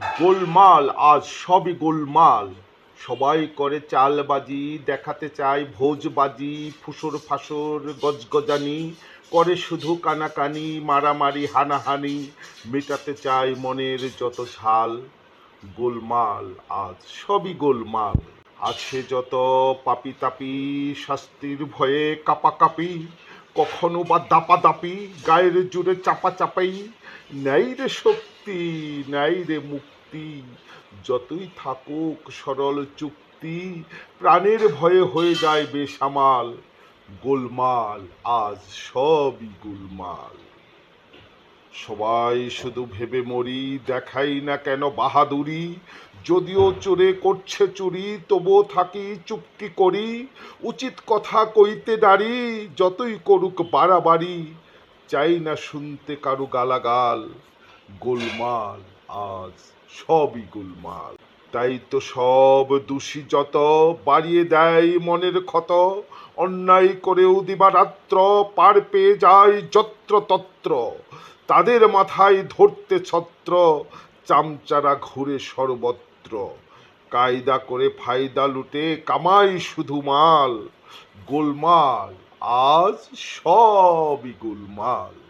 গোলমাল, আজ সবই গোলমাল। সবাই করে চালবাজি, দেখাতে চায় ভোজবাজি ফুসর ফাসুর গজগজানি, করে শুধু কানাকানি, মারামারি, হানাহানি, মেটাতে চায় মনের যত ঝাল। গোলমাল, আজ সবই গোলমাল। আছে যত পাপি তাপি, শাস্তির ভয়ে কাপাকাপি কখনো বা দাপাদাপি, গায়ের জুড়ে চাপা চাপাই নাই রে শক্তি, নাই রে মুক্তি, যতই থাকুক সরল চুক্তি, প্রাণের ভয়ে হয়ে যায় বেসামাল। গোলমাল, আজ সবই গোলমাল। সবাই শুধু ভেবে মরি, দেখাই না কেন বাহাদুরি। যদিও চোরে করছে চুরি, তবুও থাকি চুপটি করি। উচিত কথা কইতে দাঁড়ি যতই করুক বাড়াবাড়ি। চাই না শুনতে কারু গালাগাল, গোলমাল, আজ সবই গোলমাল। তাই তো সব দোষী যত, বাড়িয়ে দেয় মনের ক্ষত। অন্যায় করেও দিবারাত্র, পার পেয়ে যায় যত্র তত্র তাদের মাথায় ধরতে ছত্র, চামচারা ঘুরে সর্বত্র। কায়দা করে ফায়দা লুটে কামাই শুধু মাল, গোলমাল, আজ সবই গোলমাল।